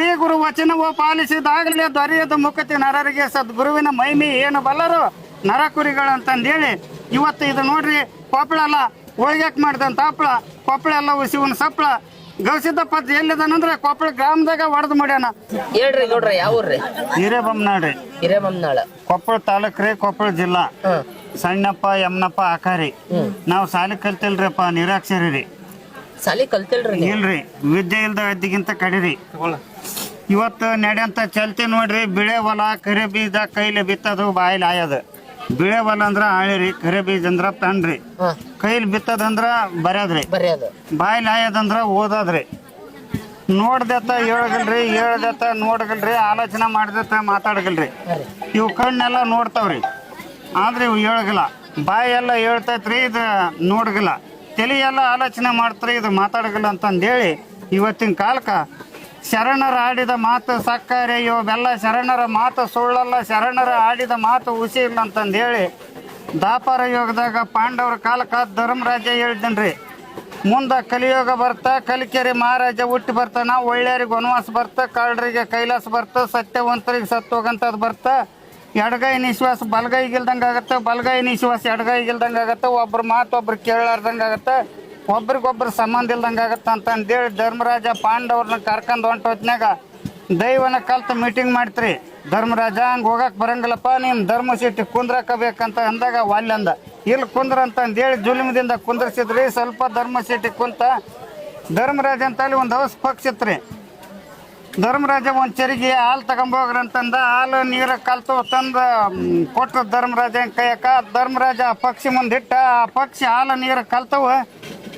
ಶ್ರೀ ಗುರು ವಚನವು ಪಾಲಿಸಿದಾಗಲೇ ದೊರೆಯದು ಮುಖತಿ ನರರಿಗೆ. ಸದ್ಗುರುವಿನ ಮೈಮಿ ಏನು ಬಲ್ಲರು? ನರಕುರಿಗಳು ಅಂತಂದೇಳಿ ಇವತ್ತು ಇದು ನೋಡ್ರಿ ಕೊಪ್ಪಳ ಅಲ್ಲ ಹೋಗ್ಯಾಕ್ ಮಾಡಿದಂತ ಹಪ್ಪಳ ಕೊಪ್ಪಳ ಎಲ್ಲ ಸಪ್ಳ. ಸಪ್ಪಳ ಗವಿಸಿದ್ದಪ್ಪ ಎಲ್ಲಿದಾನಂದ್ರೆ ಕೊಪ್ಪಳ ಗ್ರಾಮದಾಗ ಹೊಡೆದು ಮಾಡ್ಯಾನ. ಹೇಳ್ರಿ ನೋಡ್ರಿ ಯಾವ್ರಿ ಹಿರೇಬಮ್ನಾಳ್ರಿ ಹಿರೇಬಮ್ನಾಳ ಕೊಪ್ಪಳ ತಾಲೂಕ್ ರೀ ಕೊಪ್ಪಳ ಜಿಲ್ಲಾ. ಸಣ್ಣಪ್ಪ ಯಮ್ನಪ್ಪ ಆಕಾರಿ ನಾವು ಸಾಲಿ ಕಲ್ತಿಲ್ರಿಪ್ಪ ನಿರಾಕ್ಷರಿ ರೀ. ಸಾಲಿ ಕಲ್ತಿಲ್ರಿ ಇಲ್ರಿ ವಿದ್ಯೆ ಇಲ್ದ ವಿದ್ಯೆಗಿಂತ ಕಡಿರಿ. ಇವತ್ತು ನಡೆಯಂತ ಚಲ್ತಿ ನೋಡ್ರಿ ಬಿಳೆ ಹೊಲ ಕರಿ ಬೀಜ ಕೈಲಿ ಬಿತ್ತದು ಬಾಯಿಲಿ ಆಯೋದು. ಬಿಳೆ ಹೊಲ ಅಂದ್ರ ಆಳಿರಿ ಕರಿ ಬೀಜ ಅಂದ್ರ ತಣ್ರಿ. ಕೈಲಿ ಬಿತ್ತದಂದ್ರ ಬರೆಯದ್ರಿ ಬಾಯಿಲಿ ಆಯೋದಂದ್ರ ಓದೋದ್ರಿ. ನೋಡ್ದತ್ತ ಹೇಳ್ಗಲ್ರಿ ಹೇಳ್ದತ್ತ ನೋಡ್ಗಲ್ರಿ ಆಲೋಚನೆ ಮಾಡ್ದತ್ತ ಮಾತಾಡ್ಗಲ್ರಿ. ಇವು ಕಣ್ಣೆಲ್ಲ ನೋಡ್ತಾವ್ರಿ. ಆದ್ರೆ ಇವು ಹೇಳಗಲ್ಲ. ಬಾಯಿ ಎಲ್ಲ ಹೇಳ್ತೈತ್ರಿ ಇದು ನೋಡಗಲ್ಲ. ತಲೆ ಎಲ್ಲ ಆಲೋಚನೆ ಮಾಡ್ತಾರೆ, ಇದು ಮಾತಾಡಗಲ್ಲ ಅಂತಂದೇಳಿ ಇವತ್ತಿನ ಕಾಲಕ ಶರಣರ ಆಡಿದ ಮಾತು ಸಕ್ಕರೆ ಇವೆಲ್ಲ ಶರಣರ ಮಾತು ಸುಳ್ಳಲ್ಲ, ಶರಣರ ಆಡಿದ ಮಾತು ಹುಸಿ ಇಲ್ಲ ಅಂತಂದೇಳಿ ದಾಪಾರ ಯೋಗದಾಗ ಪಾಂಡವರ ಕಾಲಕ ಧರ್ಮರಾಜ ಹೇಳಿದನ್ರಿ, ಮುಂದೆ ಕಲಿಯೋಗ ಬರ್ತಾ, ಕಲಿಕೆರೆ ಮಹಾರಾಜ ಹುಟ್ಟಿ ಬರ್ತಾನ ಒಳ್ಳೆಯರಿಗೆ ವನವಾಸ ಬರ್ತ, ಕಳ್ಳರಿಗೆ ಕೈಲಾಸ ಬರ್ತ, ಸತ್ಯವಂತರಿಗೆ ಸತ್ತೋಗಂತದ್ ಬರ್ತ ಎಡಗೈ ನಿಶ್ವಾಸ ಬಲಗೈಗಿಲ್ದಂಗೆ ಆಗತ್ತೆ, ಬಲಗೈ ನಿಶ್ವಾಸ ಎಡಗೈಗಿಲ್ದಂಗೆ ಆಗತ್ತೆ, ಒಬ್ರ ಮಾತು ಒಬ್ರು ಕೇಳಾರ್ದಂಗೆ ಆಗತ್ತೆ, ಒಬ್ರಿಗೊಬ್ರು ಸಂಬಂಧ ಇಲ್ದಂಗೆ ಆಗತ್ತೆ ಅಂತ ಧರ್ಮರಾಜ ಪಾಂಡವ್ರನ್ನ ಕರ್ಕೊಂಡು ಹೊಂಟೋತ್ನ್ಯಾಗ ದೈವನ ಕಲ್ತು ಮೀಟಿಂಗ್ ಮಾಡ್ತ್ರಿ. ಧರ್ಮರಾಜ, ಹಂಗೆ ಹೋಗಕ್ಕೆ ಬರಂಗಿಲ್ಲಪ್ಪ ನಿಮ್ಮ ಧರ್ಮ ಸೀಟಿ ಕುಂದ್ರಕಬೇಕಂತ ಅಂದಾಗ ವಾಲ್ಯಂದ ಇಲ್ಲಿ ಕುಂದ್ರ ಅಂತ ಅಂದೇಳಿ ಜುಲಿಮದಿಂದ ಕುಂದ್ರಿಸಿದ್ರಿ, ಸ್ವಲ್ಪ ಧರ್ಮ ಸೀಟಿ ಕುಂತ ಧರ್ಮರಾಜ ಅಂತ ಅಲ್ಲಿ ಒಂದು ಹೌಸ್ ಪಕ್ಷ ಧರ್ಮರಾಜ ಒಂದು ಚರಿಗೆ ಹಾಲು ತಗೊಂಬೋಗ್ರಿ ಅಂತಂದ ಹಾಲು ನೀರ ಕಲ್ತು ತಂದು ಕೊಟ್ಟ ಧರ್ಮರಾಜ ಕೈಯಕ. ಧರ್ಮರಾಜ ಆ ಪಕ್ಷಿ ಮುಂದಿಟ್ಟ ಆ ಪಕ್ಷಿ ಹಾಲು ನೀರು ಕಲ್ತವ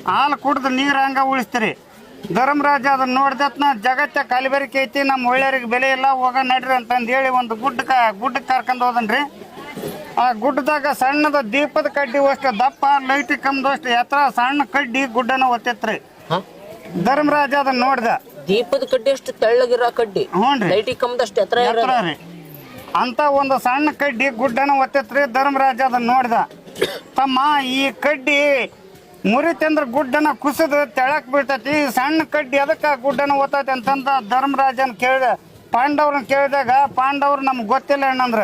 ಹಾಲು ಕುಡ್ದು ನೀರು ಹಂಗೆ ಉಳಿಸ್ತೀರಿ. ಧರ್ಮರಾಜ ಅದನ್ನ ನೋಡ್ದತ್ನ ಜಗತ್ತ ಕಲಿಬರಿಕೆ ಐತಿ ನಮ್ಮ ಒಳ್ಳೆಯರಿಗೆ ಬೆಲೆ ಇಲ್ಲ ಹೋಗ ನಡ್ರಿ ಅಂತಂದು ಹೇಳಿ ಒಂದು ಗುಡ್ಡಕ್ಕೆ ಗುಡ್ಡಕ್ಕೆ ಕರ್ಕೊಂಡು ಹೋದನ್ರಿ. ಆ ಗುಡ್ಡದಾಗ ಸಣ್ಣದ ದೀಪದ ಕಡ್ಡಿ ಅಷ್ಟು ದಪ್ಪ ಲೈಟ್ ಕಮ್ದಷ್ಟು ಎತ್ತರ ಸಣ್ಣ ಕಡ್ಡಿ ಗುಡ್ಡನ ಒತ್ತೈತ್ರಿ. ಧರ್ಮರಾಜ ಅದನ್ನ ನೋಡ್ದ. ದೀಪದ ಕಡ್ಡಿ ಅಷ್ಟು ತೆಳ್ಳಗಿರೋ ಕಡ್ಡಿ. ಹ್ಞೂನ್ರಿ ಲೈಟಿಗೆ ಕಮ್ದಷ್ಟು ಎತ್ತರ ಎತ್ತರ ಇರೋದು. ರೀ. ಅಂತ ಒಂದು ಸಣ್ಣ ಕಡ್ಡಿ ಗುಡ್ಡನ ಒತ್ತೆತ್ರಿ ಧರ್ಮರಾಜ ಅದನ್ನ ನೋಡ್ದ. ತಮ್ಮ ಈ ಕಡ್ಡಿ ಮುರಿತಂದ್ರ ಗುಡ್ಡನ ಕುಸಿದು ತೆಳಕ್ ಬೀಳ್ತೈತಿ ಈ ಸಣ್ಣ ಕಡ್ಡಿ ಅದಕ್ಕೆ ಗುಡ್ಡನ ಒತ್ತೈತಿ ಅಂತಂದ ಧರ್ಮರಾಜನ್ ಕೇಳಿದ. ಪಾಂಡವ್ರನ್ನ ಕೇಳಿದಾಗ ಪಾಂಡವ್ರು ನಮ್ಗೆ ಗೊತ್ತಿಲ್ಲ ಅಣ್ಣಂದ್ರ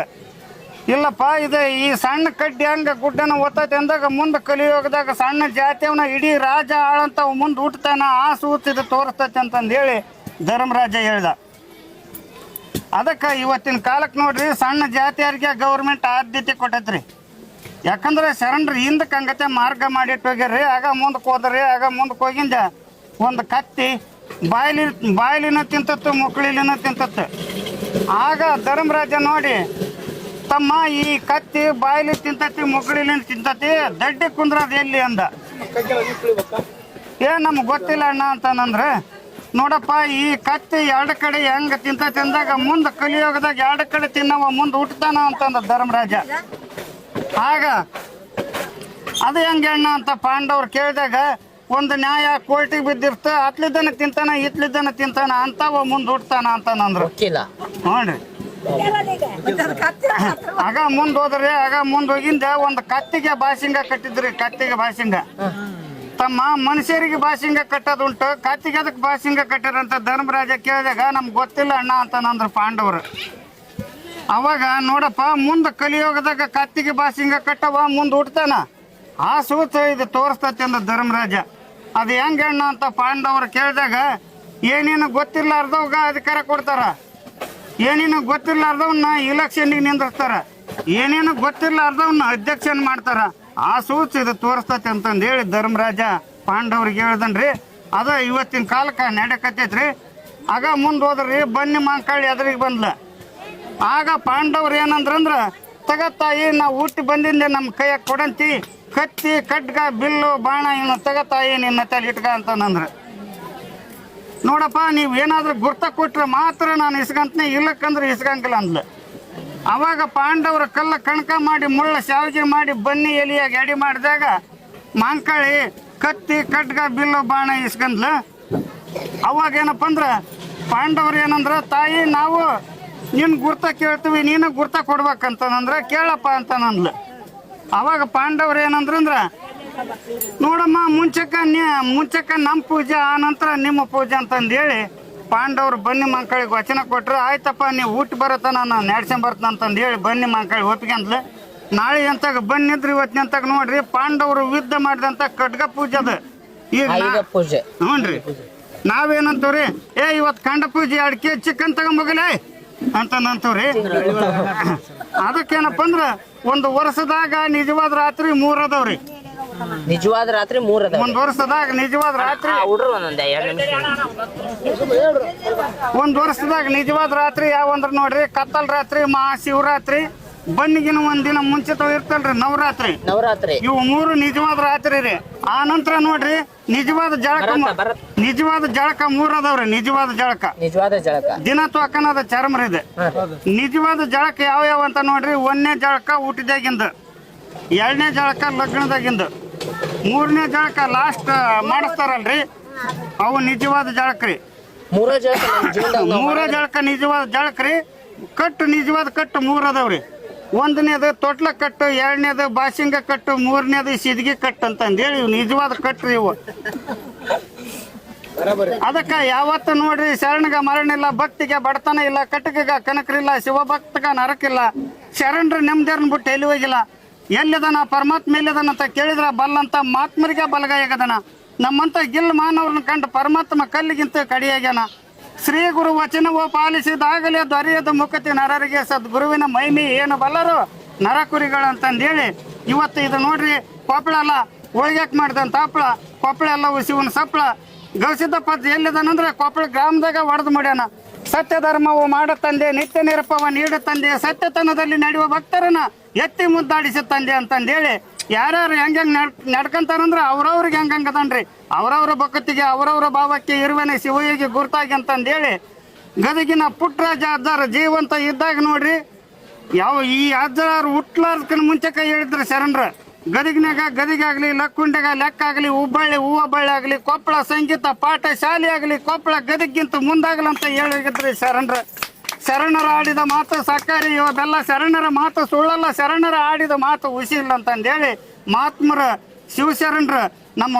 ಇಲ್ಲಪ್ಪ, ಇದು ಈ ಸಣ್ಣ ಕಡ್ಡಿ ಹಂಗ ಗುಡ್ಡನ ಓದ್ತೈತೆ ಅಂದಾಗ ಮುಂದೆ ಕಲಿಯೋಗದಾಗ ಸಣ್ಣ ಜಾತಿಯವನ ಇಡೀ ರಾಜ ಆಳಂತ ಮುಂದೆ ಹುಟ್ಟತಾನ ಆ ಸೂತ್ ಇದು ತೋರಿಸ್ತೈತಿ ಅಂತಂದು ಹೇಳಿ ಧರ್ಮರಾಜ ಹೇಳ್ದ. ಅದಕ್ಕೆ ಇವತ್ತಿನ ಕಾಲಕ್ಕೆ ನೋಡ್ರಿ, ಸಣ್ಣ ಜಾತಿಯರಿಗೆ ಗೌರ್ಮೆಂಟ್ ಆದ್ಯತೆ ಕೊಟ್ಟೈತ್ರಿ. ಯಾಕಂದ್ರೆ ಶರಣರು ಹಿಂದಕ್ಕೆ ಹಂಗತೆ ಮಾರ್ಗ ಮಾಡಿಟ್ಟು ಹೋಗ್ಯಾರ್ರಿ, ಆಗ ಮುಂದಕ್ಕೆ ಹೋದ್ರಿ, ಆಗ ಮುಂದಕ್ಕೆ ಹೋಗಿಂದ ಒಂದು ಕತ್ತಿ ಬಾಯ್ಲಿ, ಬಾಯ್ಲಿನ ತಿಂತತ್ತು, ಮುಕ್ಳಿಲಿನ ತಿಂತತ್ತು. ಆಗ ಧರ್ಮರಾಜ ನೋಡಿ ತಮ್ಮ ಈ ಕತ್ತಿ ಬಾಯಿಲಿ ತಿಂತತಿ ಮುಗುಳಿಲಿಂದ ತಿಂತತಿ ದಡ್ಡಿ ಕುಂದ್ರದ ಎಲ್ಲಿ ಅಂದ? ಏ ನಮ್ಗೆ ಗೊತ್ತಿಲ್ಲ ಅಣ್ಣ ಅಂತಂದ್ರೆ ನೋಡಪ್ಪ ಈ ಕತ್ತಿ ಎರಡು ಕಡೆ ಹೆಂಗ ತಿಂತ ಅಂದಾಗ ಮುಂದೆ ಕಲಿಯೋಗದಾಗ ಎರಡು ಕಡೆ ತಿನ್ನವ ಮುಂದೆ ಹುಟ್ಟತಾನ ಅಂತಂದ ಧರ್ಮರಾಜ. ಆಗ ಅದು ಹೆಂಗೆ ಅಣ್ಣ ಅಂತ ಪಾಂಡವ್ರು ಕೇಳಿದಾಗ ಒಂದು ನ್ಯಾಯ ಕೋರ್ಟಿಗೆ ಬಿದ್ದಿರ್ತ ಅತ್ಲಿದ್ದನ ತಿಂತಾನ ಇತ್ಲಿದ್ದನ ತಿಂತಾನ ಅಂತವ ಮುಂದೆ ಹುಟ್ಟತಾನ ಅಂತಂದ್ರು ಹ್ಞೂ ನೋಡ್ರಿ. ಆಗ ಮುಂದ್ ಹೋದ್ರಿ, ಆಗ ಮುಂದ್ ಹೋಗಿಂದ ಒಂದು ಕತ್ತಿಗೆ ಬಾಸಿಂಗ ಕಟ್ಟಿದ್ರಿ, ಕತ್ತಿಗೆ ಬಾಸಿಂಗ. ತಮ್ಮ ಮನುಷ್ಯರಿಗೆ ಬಾಸಿಂಗ ಕಟ್ಟೋದುಂಟು ಕತ್ತಿಗೆ ಅದಕ್ಕೆ ಬಾಸಿಂಗ ಕಟ್ಟಾರಂತ ಧರ್ಮರಾಜ ಕೇಳಿದಾಗ, ನಮ್ಗೆ ಗೊತ್ತಿಲ್ಲ ಅಣ್ಣ ಅಂತ ನಂದ್ರು ಪಾಂಡವರು. ಅವಾಗ ನೋಡಪ್ಪ, ಮುಂದೆ ಕಲಿಯೋಗದಾಗ ಕತ್ತಿಗೆ ಬಾಸಿಂಗ ಕಟ್ಟವ ಮುಂದೆ ಹುಟ್ತಾನ. ಆ ಸೂತ ಇದು ತೋರಿಸ್ತತಿ ಅಂದ ಧರ್ಮರಾಜ. ಅದು ಹೆಂಗೆ ಅಣ್ಣ ಅಂತ ಪಾಂಡವರು ಕೇಳಿದಾಗ, ಏನೇನು ಗೊತ್ತಿರ್ಲಾರ್ದವಾಗ ಅಧಿಕಾರ ಕೊಡ್ತಾರ. ಏನೇನು ಗೊತ್ತಿರ್ಲಾರ್ದವನ್ನ ಇಲೆಕ್ಷನ್ಗೆ ನಿಂದಿರ್ತಾರ ಏನೇನು ಗೊತ್ತಿರ್ಲಾರ್ದವನ್ನ ಅಧ್ಯಕ್ಷನ್ ಮಾಡ್ತಾರ. ಆ ಸೂಚ ಇದು ತೋರಿಸ್ತತಿ ಅಂತಂದು ಹೇಳಿ ಧರ್ಮರಾಜ ಪಾಂಡವ್ರಿಗೆ ಹೇಳ್ದನ್ರಿ. ಅದ ಇವತ್ತಿನ ಕಾಲಕ್ಕೆ ನಡೆಕತ್ತೈತ್ರಿ ಆಗ ಮುಂದೆ ಹೋದ್ರಿ, ಬನ್ನಿ ಮಾಂಕಾಳಿ ಎದುರಿಗೆ ಬಂದ್ಲ. ಆಗ ಪಾಂಡವ್ರು ಏನಂದ್ರಂದ್ರ ತಗತ್ತಾಯಿ ನಾವು ಹುಟ್ಟಿ ಬಂದಿಂದ ನಮ್ಮ ಕೈಯಾಗ ಕೊಡಂತಿ, ಕತ್ತಿ ಖಡ್ಗ ಬಿಲ್ಲು, ಬಾಣ, ಇನ್ನು ತಗತ್ತಾಯಿ ನಿನ್ನ ತಲೆ ಇಟ್ಕ ಅಂತಂದ್ರ ನೋಡಪ್ಪ, ನೀವು ಏನಾದರೂ ಗುರ್ತ ಕೊಟ್ಟರೆ ಮಾತ್ರ ನಾನು ಇಸ್ಕಂತೀನಿ ಇಲ್ಲಕ್ಕಂದ್ರೆ ಇಸ್ಕಂಗಿಲ್ಲ ಅಂದ್ಲು. ಅವಾಗ ಪಾಂಡವರ ಕಲ್ಲ ಕಣಕ ಮಾಡಿ, ಮುಳ್ಳ ಶಾವಿಗೆ ಮಾಡಿ, ಬನ್ನಿ ಎಲಿಯಾಗಿ ಎಡಿ ಮಾಡಿದಾಗ ಮಾಂಕಾಳಿ ಕತ್ತಿ, ಖಡ್ಗ, ಬಿಲ್ಲು, ಬಾಣ ಇಸ್ಕಂದ್ಲು ಅವಾಗ ಏನಪ್ಪ ಅಂದ್ರೆ, ಪಾಂಡವ್ರು ಏನಂದ್ರೆ, ತಾಯಿ, ನಾವು ನಿನ್ನ ಗುರ್ತ ಕೇಳ್ತೀವಿ, ನೀನು ಗುರ್ತ ಕೊಡ್ಬೇಕಂತಂದ್ರೆ ಕೇಳಪ್ಪ ಅಂತ ಅಂದ್ಲು. ಅವಾಗ ಪಾಂಡವ್ರು ಏನಂದ್ರಂದ್ರ ನೋಡಮ್ಮ ಮುಂಚಕ್ಕ ನೀ ಮುಂಚಕ್ಕ ನಮ್ಮ ಪೂಜೆ ಆ ನಂತರ ನಿಮ್ಮ ಪೂಜೆ ಅಂತಂದು ಹೇಳಿ ಪಾಂಡವರು ಬನ್ನಿ ಮಕ್ಕಳಿಗೆ ವಚನ ಕೊಟ್ರೆ. ಆಯ್ತಪ್ಪ ನೀವು ಊಟ ಬರತ್ತ ನಾನು ಅಂತಂದು ಹೇಳಿ ಬನ್ನಿ ಮಕ್ಕಳಿಗೆ ಒಪ್ಪಿಗೆ ನಾಳೆ ಎಂತಾಗ ಬನ್ನಿದ್ರಿ ಇವತ್ತಿನ ಅಂತಾಗ ನೋಡ್ರಿ ಪಾಂಡವರು ಯುದ್ಧ ಮಾಡಿದಂತ ಖಡ್ಗ ಪೂಜೆ ಅದು. ಈಗ ಪೂಜೆ. ಹ್ಞೂನ್ರಿ ನಾವೇನಂತವ್ರಿ ಏ ಇವತ್ತು ಕಂಡ ಪೂಜೆ ಎರಡು ಕೆ ಚಿಕನ್ ಅಂತ ನಂತವ್ರಿ. ಅದಕ್ಕೇನಪ್ಪ ಅಂದ್ರ ಒಂದು ವರ್ಷದಾಗ ನಿಜವಾದ ರಾತ್ರಿ ಮೂರದವ್ರಿ ಅದಾವ್ರಿ. ನಿಜವಾದ ರಾತ್ರಿ ಮೂರ್ ಅದ ಒಂದ್ ವರ್ಷದಾಗ ನಿಜವಾದ ರಾತ್ರಿ. ಹುಡ್ರು ಒಂದೊಂದ್ ಎರಡ್ ನಿಮಿಷ ಒಂದ್ ವರ್ಷದಾಗ ನಿಜವಾದ ರಾತ್ರಿ ಯಾವಂದ್ರ ನೋಡ್ರಿ ಕತ್ತಲ್ ರಾತ್ರಿ ಮಹಾ ಶಿವರಾತ್ರಿ ಬನ್ನಿಗಿನ ಒಂದ್ ದಿನ ಮುಂಚಿತ ಇರ್ತಲ್ರಿ ನವರಾತ್ರಿ. ನವರಾತ್ರಿ. ಇವು ಮೂರು ನಿಜವಾದ ರಾತ್ರಿ ರೀ. ಆ ನಂತರ ನೋಡ್ರಿ ನಿಜವಾದ ಜಳಕ. ನಿಜವಾದ ಜಳಕ ಮೂರ್ ಅದಾವ್ರಿ ನಿಜವಾದ ಜಳಕ. ನಿಜವಾದ ಜಳಕ. ದಿನ ತೋಕನದ ಚರ್ಮ ಇದೆ. ನಿಜವಾದ ಜಳಕ ಯಾವ ಯಾವ ಅಂತ ನೋಡ್ರಿ ಒಂದನೇ ಜಳಕ ಊಟದಾಗಿಂದ ಎರಡನೇ ಜಳಕ ಲಗ್ನದಾಗಿಂದ. ಮೂರನೇ ಜಳಕ ಲಾಸ್ಟ್ ಮಾಡಿಸ್ತಾರಲ್ರಿ? ಅವು ನಿಜವಾದ ಜಳಕ್ರಿ ರೀ ಮೂರ ಜಳಕ ನಮ್ ಜೀವನದಾಗ ನಾವ್ ಮೂರ ಜಳಕ ನಿಜವಾದ ಜಳಕ ರೀ ಕಟ್ಟು ನಿಜವಾದ ಕಟ್ಟು ಮೂರ್ ಅದಾವ್ರಿ. ಒಂದನೇದು ತೊಟ್ಲ ಕಟ್ಟು ಎರಡನೇದು ಬಾಸಿಂಗ ಕಟ್ಟು ಮೂರನೇದು ಸಿದ್ಗಿ ಕಟ್ಟು ಅಂತಂದೇಳಿ ಇವು ನಿಜವಾದ ಕಟ್ರಿ ಇವು. ಅದಕ್ಕ ಯಾವತ್ತು ನೋಡ್ರಿ ಶರಣಗ ಮರಣ ಇಲ್ಲ ಭಕ್ತಿಗೆ ಬಡತನ ಇಲ್ಲ ಕಟಕಗ ಕನಕರಿಲ್ಲ ಶಿವಭಕ್ತಗ ನರಕಿಲ್ಲ ಶರಣರ ನೆಮ್ಮದಿಯರ್ನ ಬಿಟ್ಟು ಎಲ್ಲಿ ಹೋಗಿಲ್ಲ. ಎಲ್ಲಿದನ ಪರಮಾತ್ಮ ಎಲ್ಲಿದನ ಅಂತ ಕೇಳಿದ್ರ ಬಲ್ಲಂತ ಮಾತ್ಮರಿಗೆ ಬಲಗಾಯಗದನ. ನಮ್ಮಂತ ಗಿಲ್ ಮಾನವ್ರನ್ನ ಕಂಡು ಪರಮಾತ್ಮ ಕಲ್ಲಿಗಿಂತ ಕಡಿಯಾಗ್ಯಾನ. ಶ್ರೀ ಗುರು ವಚನವೋ ಪಾಲಿಸಿದಾಗಲೇ ದೊರೆಯದ ಮುಖತಿ ನರರಿಗೆ, ಸದ್ಗುರುವಿನ ಮೈಮಿ ಏನು ಬಲ್ಲರು? ನರಕುರಿಗಳಂತಂದೇಳಿ ಇವತ್ತು ಇದು ನೋಡ್ರಿ ಕೊಪ್ಪಳ ಅಲ್ಲ ಹೋಳ್ಗ್ಯಾಕ್ ಮಾಡಿದಂತ ಹಪ್ಪಳ ಕೊಪ್ಪಳ ಎಲ್ಲ ಉಸಿವನ್ ಸಪ್ಪಳ ಗವಿಸಿದ್ದ ಪದ ಎಲ್ಲಿದಾನಂದ್ರೆ ಕೊಪ್ಪಳ ಗ್ರಾಮದಾಗ ಒಡೆದು ಮಾಡ್ಯಾನ. ಸತ್ಯ ಧರ್ಮವು ಮಾಡ ತಂದೆ, ನಿತ್ಯ ನಿರಪವ ತಂದೆ, ಸತ್ಯತನದಲ್ಲಿ ನಡೆಯುವ ಭಕ್ತರನ್ನ. ಎತ್ತಿ ಮುದ್ದಾಡಿಸಿ ತಂದೆ ಅಂತಂದೇಳಿ ಯಾರ್ಯಾರು ಹೆಂಗ್ ನಡ್, ನಡ್ಕಂತಾರಂದ್ರೆ ಅವ್ರವ್ರಿಗೆ ಹೆಂಗ್ ಅದನ್ರಿ? ಅವ್ರವ್ರ ಭಕ್ತಿಗೆ, ಅವ್ರವ್ರ ಭಾವಕ್ಕೆ ಇರುವನೆ ಶಿವಯೋಗಿ ಗುರ್ತಾಗಿ ಅಂತಂದೇಳಿ ಗದಗಿನ ಪುಟ್ಟರಾಜ ಅಜ್ಜಾರ ಜೀವಂತ ಇದ್ದಾಗ ನೋಡ್ರಿ, ಯಾವ ಈ ಅಜ್ಜಾರು ಹುಟ್ಲಾರ್ದಕ್ಕಿಂತ ಮುಂಚೆ ಕೈ ಹೇಳಿದ್ರು ಶರಣರ. ಗದಗಿನಾಗ ಗದಿಗಾಗ್ಲಿ ಲಕ್ಕುಂಡೆಗ ಲೆಕ್ಕ ಆಗಲಿ, ಹುಬ್ಬಳ್ಳಿ, ಹೂವಬಳ್ಳಿ ಆಗಲಿ, ಕೊಪ್ಪಳ ಸಂಗೀತ ಪಾಠ ಶಾಲೆ ಆಗಲಿ, ಕೊಪ್ಪಳ ಗದಗಿಂತ ಮುಂದಾಗಲಂತ ಹೇಳಿದ್ರಿ ಶರಣರ. ಶರಣರ ಆಡಿದ ಮಾತು ಸಕ್ಕರೆ ಇವತ್ತೆಲ್ಲ ಶರಣರ ಮಾತು ಸುಳ್ಳಲ್ಲ, ಶರಣರ ಆಡಿದ ಮಾತು ಹುಸಿ ಇಲ್ಲ ಅಂತಂದೇಳಿ ಮಹಾತ್ಮರ ಶಿವಶರಣರ ನಮ್ಮ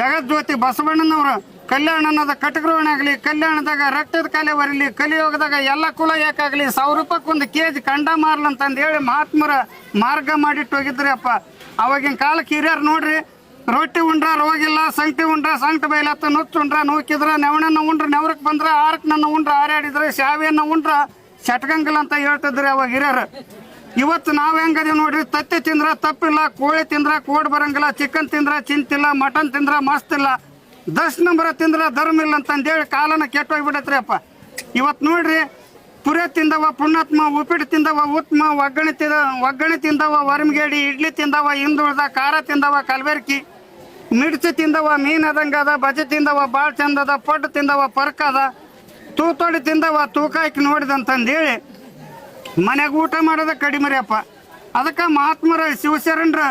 ಜಗಜ್ಯೋತಿ ಬಸವಣ್ಣನವರು ಕಲ್ಯಾಣ ಅನ್ನೋದ ಕಟಕರೋಣಾಗಲಿ ಕಲ್ಯಾಣದಾಗ ರಕ್ತದ ಕಲೆ ಬರಲಿ, ಕಲಿಯೋಗದಾಗ ಎಲ್ಲ ಕುಲ ಯಾಕಾಗಲಿ ಸಾವಿರ ರೂಪಾಯಿ ಒಂದು ಕೆ ಜಿ ಕಂಡ ಮಾರ್ಲಂತಂದು ಹೇಳಿ ಮಹಾತ್ಮರ ಮಾರ್ಗ ಮಾಡಿಟ್ಟು ಹೋಗಿದ್ರಿ ಅಪ್ಪ ಅವಾಗಿನ ಕಾಲಕ್ಕೆ ಹಿರಿಯರು ನೋಡ್ರಿ ರೊಟ್ಟಿ ಉಂಡ್ರ, ರೋಗಿಲ್ಲ ಸಂಕ್ತಿ ಉಂಡ್ರ, ಸಂಕಟ ಬೈಲತ್ತ ನುಚ್ಚು ಉಂಡ್ರ, ನೂಕಿದ್ರ, ನೆವಣನ್ನ ಉಂಡ್ರ ನೆವರಕ್ಕೆ ಬಂದ್ರ ಆರಕ್ ನನ್ನ ಉಂಡ್ರ ಆರ್ಯಾಡಿದ್ರ ಶಾವಿಯನ್ನ ಉಂಡ್ರ ಶಟ್ಕಂಗಿಲ್ಲ ಅಂತ ಹೇಳ್ತಿದ್ರಿ ಅವಾಗ ಹಿರಿಯರು. ಇವತ್ತು ನಾವು ಹೆಂಗದೀವಿ ನೋಡ್ರಿ, ತತ್ತಿ ತಿಂದ್ರ ತಪ್ಪಿಲ್ಲ, ಕೋಳಿ ತಿಂದ್ರ ಕೋಡ್ ಬರಂಗಿಲ್ಲ ಚಿಕನ್ ತಿಂದ್ರ ಚಿಂತಿಲ್ಲ ಮಟನ್ ತಿಂದ್ರ ಮಸ್ತ್ ಇಲ್ಲ ನಂಬರ ತಿಂದ್ರ ಧರ್ಮ ಇಲ್ಲ ಅಂತಂದೇಳಿ ಕಾಲನ ಕೆಟ್ಟೋಗ್ಬಿಡತ್ರಿ ಅಪ್ಪ ಇವತ್ತು ನೋಡ್ರಿ, ಪುರೆ ತಿಂದವ, ಪುಣ್ಯಾತ್ಮ, ಉಪ್ಪಿಟ್ಟು ತಿಂದವ ಉತ್ಮ ಒಗ್ಗರಣೆ ತಿಂದ ಒಗ್ಗರಣೆ ತಿಂದವ, ವರ್ಮಗೇಡಿ, ಇಡ್ಲಿ ತಿಂದವ, ಹಿಂದುಳ್ದ, ಖಾರ ತಿಂದವ, ಕಲ್ಬೆರ್ಕಿ ಮಿರ್ಚಿ ತಿಂದವ, ಮೀನ್ ಅದ ಬಜೆ ತಿಂದವ ಭಾಳ ಚಂದದ ಪಡ್ಡು ತಿಂದವ, ಪರ್ಕದ, ತೂತೋಡಿ ತಿಂದವ, ತೂಕ ಹಾಕಿ ನೋಡಿದಂತಂದೇಳಿ ಮನೆಗೆ ಊಟ ಮಾಡೋದ ಕಡಿಮೆ ರೀ ಅಪ್ಪ. ಅದಕ್ಕೆ ಮಹಾತ್ಮರ, ಶಿವಶರಣರ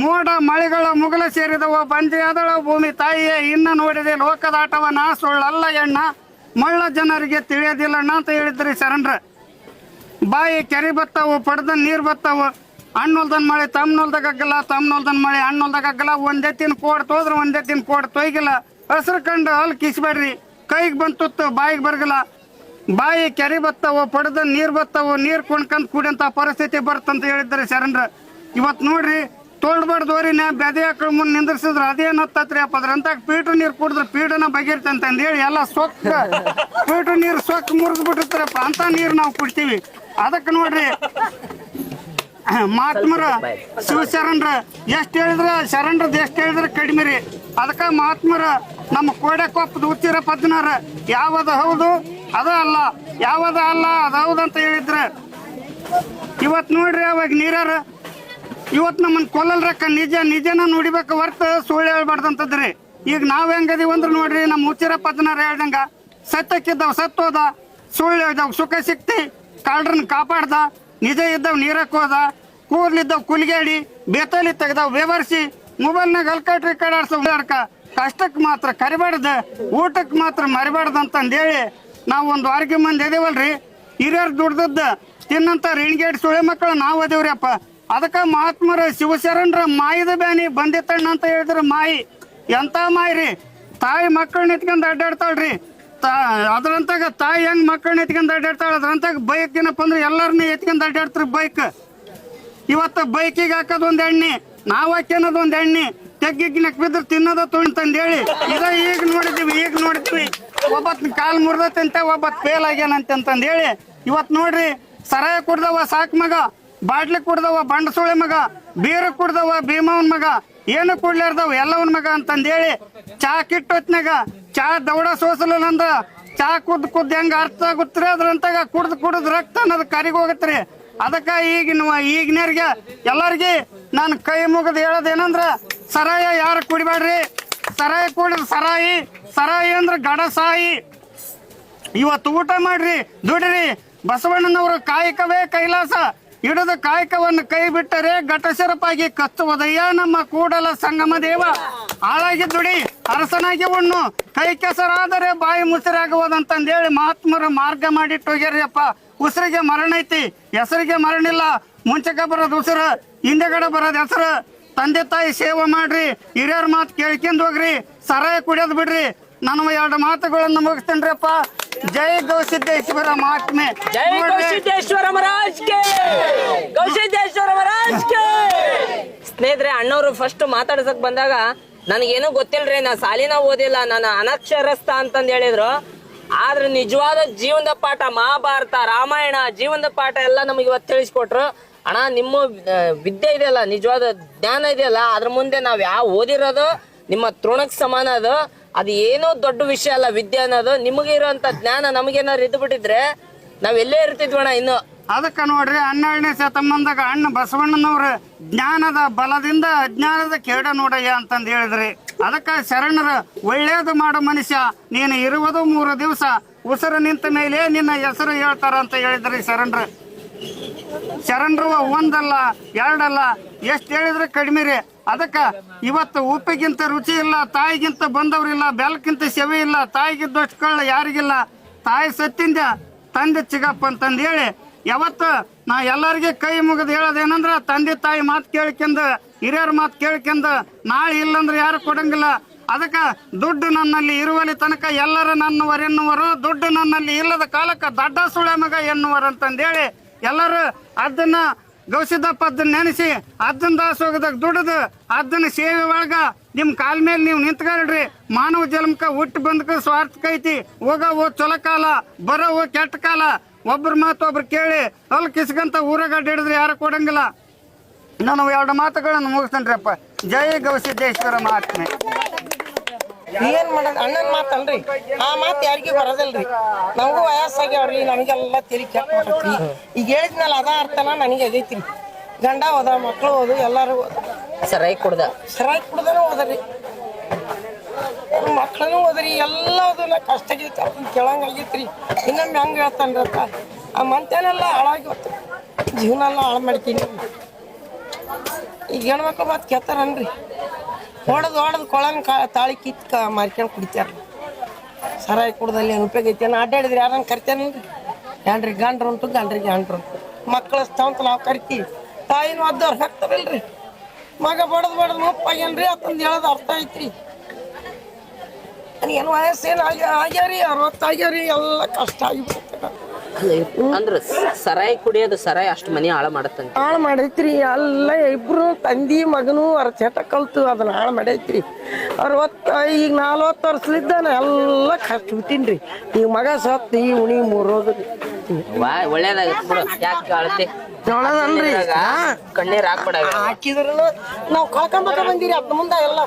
ಮೋಡ ಮಳೆಗಳ ಮುಗಲ ಸೇರಿದವ ಬಂಜೆಯಾದಳ ಭೂಮಿ ತಾಯಿಯೇ, ಇನ್ನ ನೋಡಿದೆ ಲೋಕದಾಟವ ನಾ ಸುಳ್ಳಲ್ಲ ಎಣ್ಣ, ಮಳ್ಳ ಜನರಿಗೆ ತಿಳಿಯೋದಿಲ್ಲಣ್ಣ ಅಂತ ಹೇಳಿದ್ರಿ ಶರಣರ. ಬಾಯಿ ಕೆರೆ ಬತ್ತಾವು ಪಡೆದ ನೀರು ಬತ್ತಾವು. ಹಣ್ಣೊಲ್ದನ್ ಮಳೆ ತಮ್ಮನೊಲ್ದಾಗ ಹೊಲ್ದನ್ ಮಾಡಿ ಮಳೆ ಹಣ್ಣೊಲ್ದಾಗ ಒಂದೇ ತಿನ್ ಕೋಡ್ ತೋದ್ರ ಒಂದೆತ್ತಿನ ಕೋಡ್ ತೊಯ್ಗಿಲ್ಲ. ಹಸ್ರು ಕಂಡು ಅಲ್ಲಿ ಕಿಸ್ಬೇಡ್ರಿ. ಕೈಗೆ ಬಂತುತ್ತು ಬಾಯಿಗೆ ಬರ್ಗಲ್ಲ. ಬಾಯಿ ಕೆರೆ ಬತ್ತವು, ಪಡೆದ ನೀರು ಬತ್ತವು, ನೀರು ಕೊಂಡ್ಕಂತ ಕುಡಿಯಂತ ಪರಿಸ್ಥಿತಿ ಬರ್ತಂತ ಹೇಳಿದ್ದಾರೆ ಶರಣ್ರ. ಇವತ್ತು ನೋಡ್ರಿ ತೋಳ್ಬಾರ್ದವ್ರಿನ ಬೆದೆ ಹಾಕಳ ಮುಂದೆ ನಿಂದ್ರಿಸಿದ್ರ ಅದೇನ್ ಹತ್ತತ್ರಿ ಅಪ್ಪ. ಅಂತ ಪೀಟು ನೀರು ಕುಡಿದ್ರೆ, ಪೀಡನ ಬಗೆರ್ತಂತ ಹೇಳಿ ಎಲ್ಲ ಸೊಕ್ಕ. ಪೀಟು ನೀರು ಸೊಕ್ಕ ಮುರಿದ್ಬಿಟ್ಟಿರ್ತಾರಪ್ಪ ಅಂತ ನೀರು ನಾವು ಕುಡ್ತೀವಿ. ಅದಕ್ಕೆ ನೋಡ್ರಿ ಮಹಾತ್ಮರ ಶಿವಶರಣರ ಎಷ್ಟು ಹೇಳಿದ್ರ ಶರಣರದ್ದು ಎಷ್ಟು ಹೇಳಿದ್ರ ಕಡಿಮೆ ರೀ. ಅದಕ್ಕೆ ಮಹಾತ್ಮರ ನಮ್ಮ ಕೋಡೆಕೊಪ್ಪದ ಉತ್ತೀರ ಪದ್ನಾರ. ಯಾವದ ಹೌದು ಅದ ಅಲ್ಲ. ಯಾವದ ಅಲ್ಲ ಅದ ಹೌದು ಅಂತ ಹೇಳಿದ್ರ ಇವತ್ತು ನೋಡ್ರಿ ಅವಾಗ ನೀರಾರ ಇವತ್ತು ನಮ್ಮನ್ನು ಕೊಲ್ಲಲ್ರಕ್ಕ ನಿಜ ನಿಜನ ನುಡಿಬೇಕು ಹೊರ್ತು ಸುಳ್ಳು ಹೇಳ್ಬಾರ್ದಂತದ್ರಿ. ಈಗ ನಾವು ಹೆಂಗದೀವಿ ಅಂದ್ರೆ ನೋಡ್ರಿ ನಮ್ಮ ಉಚ್ಚಿರ ಪದ್ನಾರ ಹೇಳ್ದಂಗ ಸತ್ತಕ್ಕಿದ್ದಾವ ಸತ್ತೋದ ಸುಳ್ಳು ಹೇಳ್ದವ್ ಸುಖ ಸಿಕ್ತಿ ಕಾಲ್ರನ್ನ ಕಾಪಾಡ್ದ ನಿಜ ಇದ್ದವ್ ನೀರಕ್ ಹೋದ ಕೂರ್ಲಿದ್ದವ್ ಕುಲಿಗೇಡಿ, ಬೇತಲಿ ತೆಗ್ದಾವೆ ವಿವರಿಸಿ ಮೊಬೈಲ್ನಾಗ ಅಲ್ಕಟ್ರಿ ಕಡಾಡ್ಸೋ ಅಡ್ಕ ಕಷ್ಟಕ್ಕೆ ಮಾತ್ರ ಕರಿಬಾರ್ದ ಊಟಕ್ಕೆ ಮಾತ್ರ ಮರಿಬಾರ್ದು ಅಂತಂದೇಳಿ ನಾವು ಒಂದು ವಾರಕ್ಕೆ ಮಂದಿ ಇದೇವಲ್ರಿ. ಹಿರಿಯರ್ ದುಡ್ದದ್ದ ತಿನ್ನಂತ ರಿಣಿಗೇಟ್ ಸುಳೆ ಮಕ್ಕಳು ನಾವು ಅದೇವ್ರಿ ಅಪ್ಪ. ಅದಕ್ಕೆ ಮಹಾತ್ಮರ ಶಿವಶರಣರ ಮಾಯದ ಬ್ಯಾನಿ ಬಂದಿತ್ತಣ್ಣ ಅಂತ ಹೇಳಿದ್ರ ಮಾಯಿ. ಎಂತ ಮಾಯಿ ರೀ ತಾಯಿ ಮಕ್ಕಳನ್ನ ನಿಂತ್ಕೊಂಡು ಅಡ್ಡಾಡ್ತಾಳ್ರಿ. ಅದ್ರಂತಾಗ ತಾಯಿ ಹೆಂಗ್ ಮಕ್ಕಳನ್ನ ಎತ್ಕೊಂಡ್ ಅಡ್ಡಾಡ್ತಾಳ? ಅದ್ರಂತಾಗ ಬೈಕ್ ಏನಪ್ಪ ಅಂದ್ರೆ ಎಲ್ಲರನ್ನ ಎತ್ಕೊಂಡ್ ಅಡ್ಡಾಡ್ತಾರೆ ಬೈಕ್ ಇವತ್ತು ಬೈಕಿಗೆ ಹಾಕೋದು ಒಂದ್ ಎಣ್ಣೆ, ನಾವ್ ಹಾಕ್ಯನದು ಒಂದ್ ಎಣ್ಣೆ ತೆಗ್ಗಿಗ್ನಕ್ ಬಿದ್ರೆ ತಿನ್ನೋದ ತೊಗೊಂಡ್ ಹೇಳಿ ಇದ ಈಗ ನೋಡಿದೀವಿ, ಈಗ ನೋಡಿದ್ವಿ. ಒಬ್ಬತ್ ಕಾಲ್ ಮುರ್ದತ್ತಂತೆ ಒಬ್ಬತ್ ಫೇಲ್ ಆಗ್ಯಾನಂತ ಹೇಳಿ ಇವತ್ ನೋಡ್ರಿ, ಸರಾಯ ಕುಡ್ದವ ಸಾಕ್ ಮಗ, ಬಾಟ್ಲಿ ಕುಡ್ದವ ಬಂಡಸೋಳೆ ಮಗ, ಬೀರು ಕುಡ್ದವ ಭೀಮವನ್ ಮಗ, ಏನು ಕುಡ್ಲಾರ್ದವ ಎಲ್ಲವನ್ ಮಗ ಅಂತಂದ್ ಹೇಳಿ ಚಾ ಕಿಟ್ಟ ಹೊತ್ನಾಗ ಚಾ ದೌಡ ಸೋಸಲ ನಂದ ಚಾ ಕುದ್ ಕುದ್ ಹೆಂಗ ಅರ್ಥ ಆಗುತ್ತೆ ಅದ್ರಂತಾಗ ಕುಡ್ದ್ ಕುಡ್ದ್ ರಕ್ತ ಅನ್ನೋದು ಕರಿಗ್ ಹೋಗತ್ರಿ ಅದಕ್ಕ ಈಗಿನ ಈಗಿನವ್ರಿಗೆ ಎಲ್ಲರಿಗೆ ನಾನು ಕೈ ಮುಗಿದು ಏನಂದ್ರ, ಸರಾಯ ಯಾರು ಕುಡಿಬೇಡ್ರಿ ಸರಾಯಿ ಕುಡಿದ ಸರಾಯಿ ಸರಾಯಿ ಅಂದ್ರ ಗಡಸಾಯಿ ಇವತ್ತು ಊಟ ಮಾಡ್ರಿ, ದುಡ್ರಿ. ಬಸವಣ್ಣನವರು ಕಾಯಕವೇ ಕೈಲಾಸ. ಹಿಡಿದ ಕಾಯಕವನ್ನು ಕೈ ಬಿಟ್ಟರೆ ಘಟಸೆರಪಾಗಿ ಕತ್ತುವುದಯ್ಯ ನಮ್ಮ ಕೂಡಲ ಸಂಗಮ ದೇವ. ಹಾಳಾಗಿ ದುಡಿ. ಅರಸನಾಗಿ ಉಣ್ಣು ಕೈ ಕೆಸರಾದರೆ ಬಾಯಿ ಮುಸಿರಾಗುವುದಂತಂದೇಳಿ ಮಹಾತ್ಮರ ಮಾರ್ಗ ಮಾಡಿಟ್ಟು ಹೋಗ್ಯಾರಪ್ಪ ಉಸಿರಿಗೆ ಮರಣ ಐತಿ. ಹೆಸರಿಗೆ ಮರಣ ಇಲ್ಲ ಮುಂಚೆಗೆ ಬರೋದು ಉಸಿರು ಹಿಂದೆಗಡೆ ಬರೋದು ಹೆಸರು. ತಂದೆ ತಾಯಿ ಸೇವೆ ಮಾಡ್ರಿ. ಹಿರಿಯರ ಮಾತು ಕೇಳ್ಕೊಂಡು ಹೋಗ್ರಿ. ಸರಾಯ ಕುಡಿಯೋದು ಬಿಡ್ರಿ. ನನ್ನ ಎರಡು ಮಾತುಗಳನ್ನು ಮುಗಿಸ್ತೇನ್ರಿಪ್ಪ. ಜೈ ಗೌಸಿದ್ದೇಶ್ವರ ಮಹಾತ್ಮೆ. ಜೈ ಗೌಸಿದ್ದೇಶ್ವರ ಗೌಸಿದ್ದೇಶ್ವರ ಸ್ನೇಹಿತರೆ ಅಣ್ಣವರು ಫಸ್ಟ್ ಮಾತಾಡ್ಸಕ್ ಬಂದಾಗ ನನಗೇನು ಗೊತ್ತಿಲ್ರಿ, ನಾ ಸಾಲಿನ ಓದಿಲ್ಲ, ನಾನು ಅನಕ್ಷರಸ್ಥ ಅಂತಂದು ಹೇಳಿದ್ರು. ಆದ್ರೆ ನಿಜವಾದ ಜೀವನದ ಪಾಠ ಮಹಾಭಾರತ, ರಾಮಾಯಣ, ಜೀವನದ ಪಾಠ ಎಲ್ಲ ನಮಗೆ ಇವತ್ತು ತಿಳಿಸ್ಕೊಟ್ರು. ಅಣ್ಣ, ನಿಮ್ಮ ವಿದ್ಯೆ ಇದೆಯಲ್ಲ, ನಿಜವಾದ ಜ್ಞಾನ ಇದೆಯಲ್ಲ, ಅದ್ರ ಮುಂದೆ ನಾವು ಯಾವ ಓದಿರೋದು, ನಿಮ್ಮ ತೃಣಕ್ಕೆ ಸಮಾನ ಅದು. ಅದು ಏನೋ ದೊಡ್ಡ ವಿಷಯ ಅಲ್ಲ ವಿದ್ಯೆ ಅನ್ನೋದು. ನಿಮಗೆ ಇರೋಂಥ ಜ್ಞಾನ ನಮಗೇನಾದ್ರು ಇದ್ದು ಬಿಟ್ಟಿದ್ರೆ ನಾವ್ ಎಲ್ಲೇ ಇರ್ತಿದ್ವಣ್ಣ ಇನ್ನು. ಅದಕ್ಕ ನೋಡ್ರಿ ಹನ್ನೆರಡನೇ ಶತಮಾನದಾಗ ಅಣ್ಣ ಬಸವಣ್ಣನವ್ರ ಜ್ಞಾನದ ಬಲದಿಂದ ಅಜ್ಞಾನದ ಕೇಡ ನೋಡಯ್ಯ ಅಂತಂದು ಹೇಳಿದ್ರಿ. ಅದಕ್ಕೆ ಶರಣರ ಒಳ್ಳೇದು ಮಾಡೋ ಮನುಷ್ಯ, ನೀನು ಇರುವುದು ಮೂರು ದಿವಸ, ಉಸಿರು ನಿಂತ ಮೇಲೆ ನಿನ್ನ ಹೆಸರು ಹೇಳ್ತಾರ ಅಂತ ಹೇಳಿದ್ರಿ ಶರಣರು. ಶರಣರು ಒಂದಲ್ಲ, ಎರಡಲ್ಲ, ಎಷ್ಟು ಹೇಳಿದ್ರೆ ಕಡಿಮೆ ರೀ. ಅದಕ್ಕೆ ಇವತ್ತು ಉಪ್ಪಿಗಿಂತ ರುಚಿ ಇಲ್ಲ, ತಾಯಿಗಿಂತ ಬಂದವರಿಲ್ಲ ಬೆಲ್ಕಿಂತ ಸೆವೆ ಇಲ್ಲ, ತಾಯಿಗಿದ್ದಷ್ಟು ಕಳ್ಳ ಯಾರಿಗಿಲ್ಲ. ತಾಯಿ ಸತ್ತಿಂದ ತಂದೆ ಚಿಗಪ್ಪ ಅಂತಂದು ಹೇಳಿ ಯಾವತ್ತು ನಾ ಎಲ್ಲರಿಗೆ ಕೈ ಮುಗಿದು ಹೇಳೋದೇನಂದ್ರ ತಂದೆ ತಾಯಿ ಮಾತು ಕೇಳ್ಕೊಂಡ್ ಹಿರಿಯರ ಮಾತು ಕೇಳ್ಕೊಂಡ್ ನಾಳೆ ಇಲ್ಲಂದ್ರೆ ಯಾರು ಕೊಡಂಗಿಲ್ಲ. ಅದಕ್ಕೆ ದುಡ್ಡು ನನ್ನಲ್ಲಿ ಇರುವಲ್ಲಿ ತನಕ ಎಲ್ಲರ ನನ್ನವರೆನ್ನುವರು ದುಡ್ಡು ನನ್ನಲ್ಲಿ ಇಲ್ಲದ ಕಾಲಕ್ಕೆ ದಡ್ಡ ಸುಳೆ ಮಗ ಎನ್ನುವರು ಅಂತಂದೇಳಿ ಎಲ್ಲರೂ ಅದನ್ನ ಗೌಸಿದಪ್ಪ ಅದನ್ನ ನೆನೆಸಿ ಅದನ್ನ ದಾಸೋಗದಾಗ ದುಡಿದು ಅದನ್ನ ಸೇವೆ ಒಳಗ ನಿಮ್ಮ ಕಾಲ ಮೇಲೆ ನೀವು ನಿಂತ್ಕೊಳ್ರಿ. ಮಾನವ ಜನ್ಮಕ್ಕ ಹುಟ್ಟು ಬಂದಕ ಸ್ವಾರ್ಥಕ್ಕೈತಿ. ಹೋಗ ಓ ಚೊಲ ಕಾಲ ಬರೋವು ಕೆಟ್ಟ ಕಾಲ. ಒಬ್ರ ಮಾತು ಒಬ್ರು ಕೇಳಿ ಅಲ್ಲಿ ಕಿಸ್ಕಂತ ಊರಾಗ ಅಡ್ಡಿಡಿದ್ರೆ ಯಾರು ಕೊಡಂಗಿಲ್ಲ. ನಾನು ಎರಡು ಮಾತುಗಳನ್ನು ಮುಗಿಸ್ತೇನ್ರಿಪ್ಪ ಜೈ ಗೌಸಿದ್ದೇಶ್ವರ ಮಹಾತ್ಮೆ. ಏನ್ ಮಾಡೋದು? ಅಣ್ಣನ ಮಾತಲ್ರಿ. ಆ ಮಾತು ಯಾರಿಗೂ ಬರೋದಿಲ್ರಿ. ನಮಗೂ ವಯಸ್ಸಾಗ್ಯಾವ್ರಿ ನಮಗೆಲ್ಲ ತಿರುಗಿ ಕೆಟ್ಟ ಮಾಡ್ರಿ ಈಗ ಹೇಳಿದ್ಮೇಲೆ ಅದ ಅರ್ಥನ ನನಗೆ ಅದೈತಿ ಗಂಡ ಹೋದ ಮಕ್ಕಳು ಹೋದು ಎಲ್ಲಾರು ಸರಾಯಿ ಕುಡ್ದ. ಸರಾಯಿ ಕುಡ್ದನ ಹೋದ್ರಿ. ಮಕ್ಕಳನ್ನು ಹೋದ್ರಿ, ಎಲ್ಲದನ್ನ ಕಷ್ಟ ಆಗೈತೆ ಅದನ್ನ ಕೇಳಂಗಾಗೈತ್ರಿ ಇನ್ನೊಮ್ಮೆ ಹೆಂಗ್ ಹೇಳ್ತಾನ್ರಪ್ಪ? ಆ ಮಂತೇನೆಲ್ಲ ಹಾಳಾಗಿ ಹೋತು. ಜೀವನ ಎಲ್ಲ ಹಾಳು ಮಾಡ್ತೀನಿ ಈಗ ಹೆಣ್ಮಕ್ಳು ಮತ್ತೆ ಕೇಳ್ತಾರನ್ರಿ? ಹೊಡೆದು ಹೊಡೆದು ಕೊಳಂಗ್ ಕಾ, ತಾಳಿ ಕಿತ್ ಮಾರ್ಕೊಂಡು ಕುಡಿತಾರ. ಸರಾಯಿ ಕುಡ್ದಲ್ಲಿ ಏನು ಉಪಯೋಗ ಐತಿ ಏನು ಅಡ್ಡಾಡಿದ್ರೆ ಯಾರನ್ನ ಕರಿತೇನೇನ್ರಿ ಏನ್ರಿ ಗಂಡ್ರು ಉಂಟು ಗಂಡ್ರಿಗೆ ಗಂಡ್ರು ಉಂಟು. ಮಕ್ಕಳ ಅಂತ ನಾವು ಕರಿತೀವಿ. ತಾಯಿನೂ ಅದ್ದವ್ರು ಹಾಕ್ತಾರಲ್ರಿ? ಮಗ ಬಡದ್ ಬಡದ್ ಮುಪ್ಪಾಗೇನ್ರಿ ಅಂತಂದು ಹೇಳೋದು ಅರ್ಥ ಐತ್ರಿ. ಏನು ವಯಸ್ಸೇನು ಆಗ ಆಗ್ಯಾರಿ ಅರವತ್ತಾಗ್ಯಾರಿ ಎಲ್ಲ ಕಷ್ಟ ಆಗಿಬಿಡುತ್ತೆ. ಅಂದ್ರ ಸರಾಯಿ ಕುಡಿಯೋದು ಸರಾಯಿ ಅಷ್ಟು ಮನೆ ಹಾಳು ಮಾಡತ್ತಂತ. ಹಾಳು ಮಾಡೈತ್ರಿ ಎಲ್ಲ ಇಬ್ರು ತಂದಿ ಮಗನು ಅವ್ರ ಚಟ ಕಲ್ತು ಅದನ್ನ ಹಾಳು ಮಾಡೈತ್ರಿ. ಅರವತ್ತ ಈಗ ನಲ್ವತ್ತು ವರ್ಷಲಿದ್ದ ನಾ ಎಲ್ಲ ಕಷ್ಟ ಬಿಟ್ಟಿನ್ರಿ. ಈಗ ಮಗ ಸತ್ತು ಈ ಉಣಿ ಮೂರೋದು ವಾ ಒಳ್ಳೇದಾಗತ್ತೆ ಬಿಡು. ಯಾಕೆ ಅಳತೆ? ನೋಡೋದನ್ರಿ ಕಣ್ಣೀರ್ ಹಾಕ್ಬೇಡ ಹಾಕಿದ್ರು ನಾವು ಕಳ್ಕೊಂಬಕ ಬಂದಿರಿ ಅದ್ ಮುಂದೆ ಎಲ್ಲ.